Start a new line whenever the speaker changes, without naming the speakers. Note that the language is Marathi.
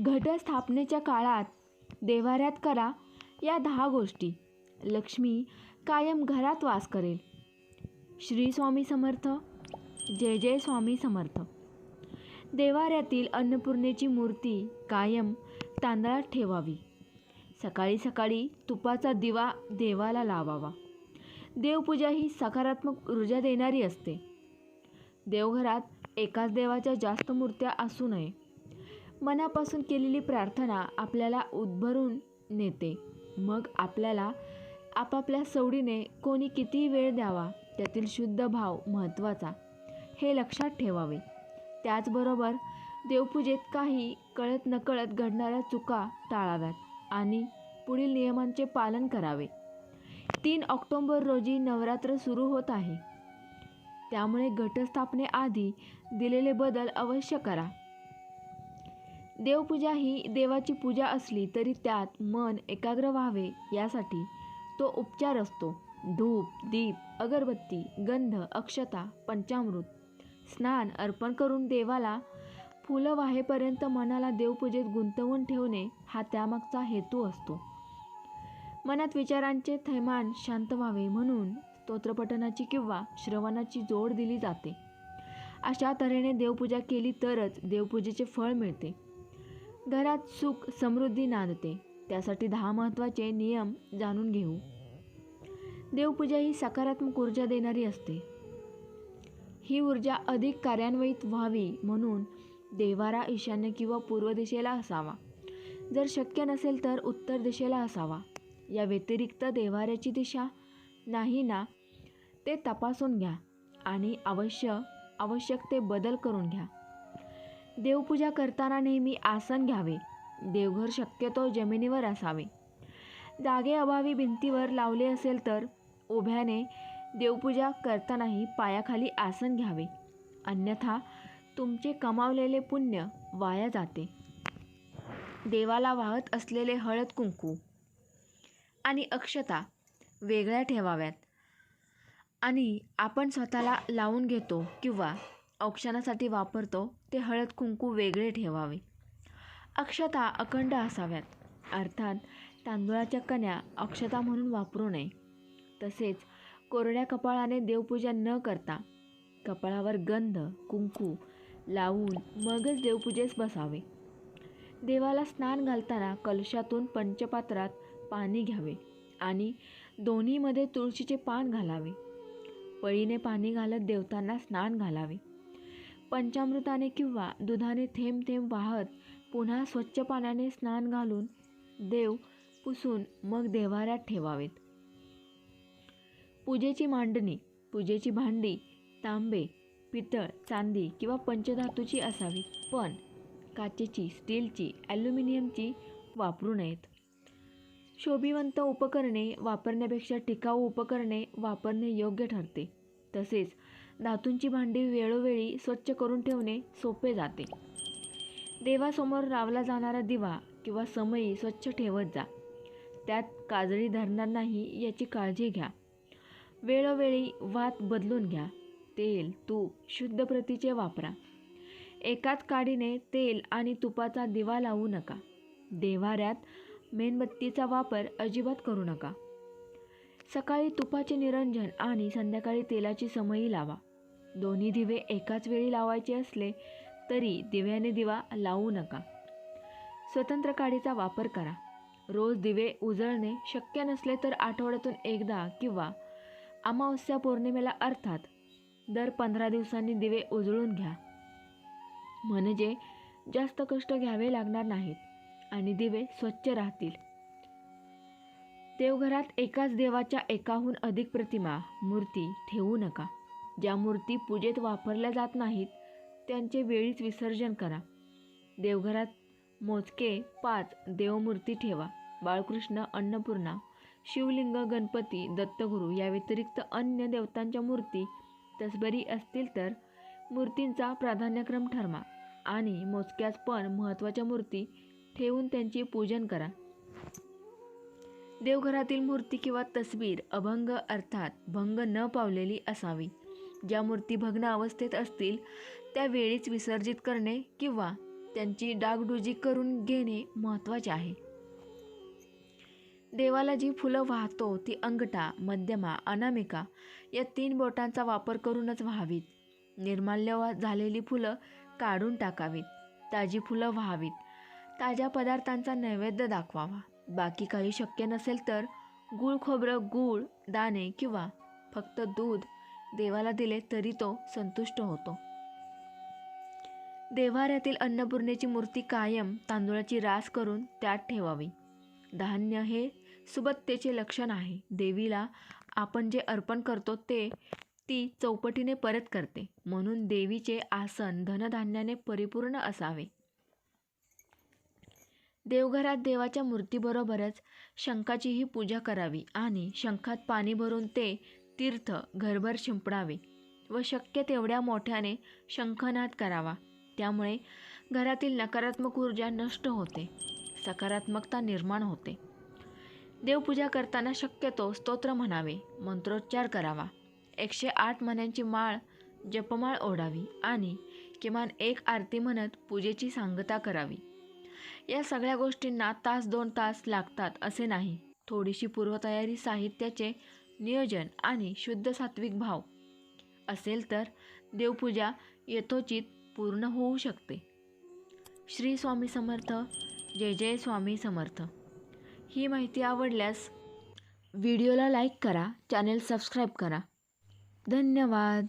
घटस्थापनेच्या काळात देव्हाऱ्यात करा या दहा गोष्टी. लक्ष्मी कायम घरात वास करेल. श्री स्वामी समर्थ. जय जय स्वामी समर्थ. देवाऱ्यातील अन्नपूर्णेची मूर्ती कायम तांदळात ठेवावी. सकाळी सकाळी तुपाचा दिवा देवाला लावावा. देवपूजा ही सकारात्मक ऊर्जा देणारी असते. देवघरात एकाच देवाच्या जास्त मूर्त्या असू नये. मनापासून केलेली प्रार्थना आपल्याला उद्भरून नेते. मग आपल्याला आपापल्या सवडीने कोणी किती वेळ द्यावा त्यातील शुद्ध भाव महत्त्वाचा. हे लक्षात ठेवावे. त्याचबरोबर देवपूजेत काही कळत नकळत घडणाऱ्या चुका टाळाव्यात आणि पुढील नियमांचे पालन करावे. तीन ऑक्टोंबर रोजी नवरात्र सुरू होत आहे. त्यामुळे घटस्थापनेआधी दिलेले बदल अवश्य करा. देवपूजा ही देवाची पूजा असली तरी त्यात मन एकाग्र व्हावे यासाठी तो उपचार असतो. धूप दीप अगरबत्ती गंध अक्षता पंचामृत. स्नान अर्पण करून देवाला फुलं वाहेपर्यंत मनाला देवपूजेत गुंतवून ठेवणे हा त्यामागचा हेतू असतो. मनात विचारांचे थैमान शांत व्हावे म्हणून स्तोत्रपठनाची किंवा श्रवणाची जोड दिली जाते. अशा तऱ्हेने देवपूजा केली तरच देवपूजेचे फळ मिळते. घरात सुख समृद्धी नांदते. त्यासाठी दहा महत्त्वाचे नियम जाणून घेऊ. देवपूजा ही सकारात्मक ऊर्जा देणारी असते. ही ऊर्जा अधिक कार्यान्वित व्हावी म्हणून देवारा ईशान्य किंवा पूर्व दिशेला असावा. जर शक्य नसेल तर उत्तर दिशेला असावा. या व्यतिरिक्त देवाऱ्याची दिशा नाही ना ते तपासून घ्या आणि अवश्य आवश्यक ते बदल करून घ्या. देवपूजा करताना नेहमी आसन घ्यावे. देवघर शक्यतो जमिनीवर असावे. जागेअभावी भिंतीवर लावले असेल तर उभ्याने देवपूजा करतानाही पायाखाली आसन घ्यावे. अन्यथा तुमचे कमावलेले पुण्य वाया जाते. देवाला वाहत असलेले हळद कुंकू आणि अक्षता वेगळ्या ठेवाव्यात. आणि आपण स्वतःला लावून घेतो किंवा औक्षणासाठी वापरतो ते हळद कुंकू वेगळे ठेवावे. अक्षता अखंड असाव्यात. अर्थात तांदूळाच्या कण्या अक्षता म्हणून वापरू नये. तसेच कोरड्या कपाळाने देवपूजा न करता कपाळावर गंध कुंकू लावून मगच देवपूजेस बसावे. देवाला स्नान घालताना कलशातून पंचपात्रात पाणी घ्यावे आणि दोन्हीमध्ये तुळशीचे पान घालावे. पळीने पाणी घालत देवतांना स्नान घालावे. पंचामृताने किंवा दुधाने थेंब थेंब वाहत पुन्हा स्वच्छ पाण्याने स्नान घालून देव पुसून मग देवाऱ्यात ठेवावेत. पूजेची मांडणी पूजेची भांडी तांबे पितळ चांदी किंवा पंचधातूची असावी पण काचेची स्टीलची ॲल्युमिनियमची वापरू नयेत. शोभिवंत उपकरणे वापरण्यापेक्षा टिकाऊ उपकरणे वापरणे योग्य ठरते. तसेच धातूंची भांडी वेळोवेळी स्वच्छ करून ठेवणे सोपे जाते. देवासमोर लावला जाणारा दिवा किंवा समयी स्वच्छ ठेवत जा. त्यात काजळी धरणार नाही याची काळजी घ्या. वेळोवेळी वात बदलून घ्या. तेल तूप शुद्ध प्रतीचे वापरा. एकाच काडीने तेल आणि तुपाचा दिवा लावू नका. देवाऱ्यात मेणबत्तीचा वापर अजिबात करू नका. सकाळी तुपाचे निरंजन आणि संध्याकाळी तेलाची समयी लावा. दोन्ही दिवे एकाच वेळी लावायचे असले तरी दिव्याने दिवा लावू नका. स्वतंत्र काडीचा वापर करा. रोज दिवे उजळणे शक्य नसले तर आठवड्यातून एकदा किंवा अमावस्या पौर्णिमेला अर्थात दर पंधरा दिवसांनी दिवे उजळून घ्या. म्हणजे जास्त कष्ट घ्यावे लागणार नाहीत आणि दिवे स्वच्छ राहतील. देवघरात एकाच देवाच्या एकाहून अधिक प्रतिमा मूर्ती ठेवू नका. ज्या मूर्ती पूजेत वापरल्या जात नाहीत त्यांचे वेळीच विसर्जन करा. देवघरात मोजके पाच देवमूर्ती ठेवा. बाळकृष्ण अन्नपूर्णा शिवलिंग गणपती दत्तगुरू या व्यतिरिक्त अन्य देवतांच्या मूर्ती तसबरी असतील तर मूर्तींचा प्राधान्यक्रम ठरवा आणि मोजक्याच पण महत्त्वाच्या मूर्ती ठेवून त्यांचे पूजन करा. देवघरातील मूर्ती किंवा तस्वीर अभंग अर्थात भंग न पावलेली असावी. ज्या मूर्ती भग्न अवस्थेत असतील त्या वेळीच विसर्जित करणे किंवा त्यांची डागडुजी करून घेणे महत्त्वाचे आहे. देवाला जी फुलं वाहतो ती अंगठा मध्यमा अनामिका या तीन बोटांचा वापर करूनच व्हावीत. निर्माल्य वा- झालेली फुलं काढून टाकावीत. ताजी फुलं व्हावीत. ताज्या पदार्थांचा नैवेद्य दाखवावा. बाकी काही शक्य नसेल तर गूळ खोबरं गूळ दाणे किंवा फक्त दूध देवाला दिले तरी तो संतुष्ट होतो. देवाऱ्यातील अन्नपूर्णेची मूर्ती कायम तांदूळाची रास करून त्यात ठेवावी. धान्य हे सुबत्तेचे लक्षण आहे. देवीला आपण जे अर्पण करतो ते ती चौपटीने परत करते. म्हणून देवीचे आसन धनधान्याने परिपूर्ण असावे. देवघरात देवाच्या मूर्तीबरोबरच शंखाचीही पूजा करावी आणि शंखात पाणी भरून ते तीर्थ घरभर शिंपडावे व शक्य तेवढ्या मोठ्याने शंखनाद करावा. त्यामुळे घरातील नकारात्मक ऊर्जा नष्ट होते सकारात्मकता निर्माण होते. देवपूजा करताना शक्यतो स्तोत्र म्हणावे मंत्रोच्चार करावा. एकशे आठ मण्यांची माळ जपमाळ ओढावी आणि किमान एक आरती म्हणत पूजेची सांगता करावी. या सगळ्या गोष्टींना तास दोन तास लागतात असे नाही. थोडीशी पूर्वतयारी साहित्याचे नियोजन आणि शुद्ध सात्विक भाव. असेल तर देवपूजा यथोचित पूर्ण होऊ शकते. श्री स्वामी समर्थ जय जय स्वामी समर्थ. ही माहिती आवडल्यास व्हिडिओला लाईक करा चॅनेल सबस्क्राईब करा. धन्यवाद.